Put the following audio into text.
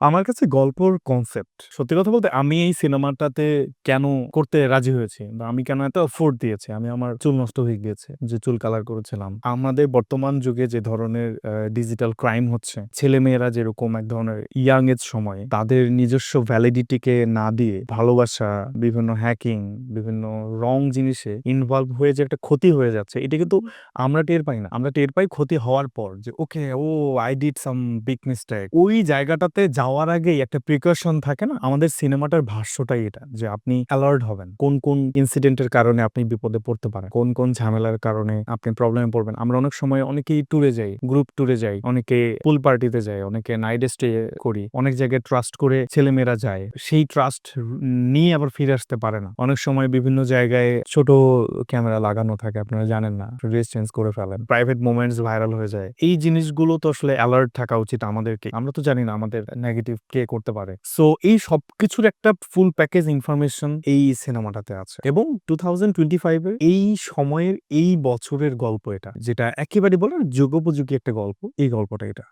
আমার কাছে গল্পর কনসেপ্ট সত্যি কথা বলতে আমি এই সিনেমাটাতে কেন করতে রাজি হয়েছি বা আমি কেন এত এফোর্ট দিয়েছি আমি আমার চুল নষ্ট হয়ে গিয়েছে যে চুল কালার করেছিলাম। আমাদের বর্তমান যুগে যে ধরনের ডিজিটাল ক্রাইম হচ্ছে ছেলেমেয়েরা যেরকম এক ধরনের ইয়াং এজ সময়ে তাদের নিজস্ব ভ্যালিডিটিকে না দিয়ে ভালোবাসা বিভিন্ন হ্যাকিং বিভিন্ন রং জিনিসে ইনভলভ হয়ে যে একটা ক্ষতি হয়ে যাচ্ছে এটা কিন্তু আমরা টের পাই না। আমরা টের পাই ক্ষতি হওয়ার পর যে okay oh I did some big mistake ওই জায়গাটাতে যাওয়ার আগেই একটা প্রিকশন থাকে না? আমাদের সিনেমাটার ভাষ্যটাই এটা, যে আপনি অ্যালার্ট হবেন। কোন কোন ইনসিডেন্টের কারণে আপনি বিপদে পড়তে পারেন? কোন কোন ঝামেলার কারণে আপনি প্রবলেমে পড়বেন? আমরা অনেক সময় অনেকেই ট্যুরে যাই গ্রুপ ট্যুরে যাই, অনেকে পুল পার্টিতে যায় অনেকে নাইট স্টে করি। অনেক জায়গায় ট্রাস্ট করে ছেলেমেয়েরা যায়। সেই ট্রাস্ট নিয়ে আবার ফিরে আসতে পারে না। অনেক সময় বিভিন্ন জায়গায় ছোট ক্যামেরা লাগানো থাকে, আপনারা জানেন না ড্রেস চেঞ্জ করে ফেলেন। প্রাইভেট মোমেন্টস ভাইরাল হয়ে যায়। এই জিনিসগুলো তো আসলে অ্যালার্ট থাকা উচিত আমাদেরকে। আমরা তো জানি না আমাদের নেগেটিভ কে করতে পারে। সো এই সব কিছুর একটা ফুল প্যাকেজ ইনফরমেশন এই সিনেমাটাতে আছে। এবং টু থাউজেন্ড টোয়েন্টি এই সময়ের এই বছরের গল্প এটা, যেটা একেবারে বলার যুগোপযোগী একটা গল্প, এই গল্পটা এটা।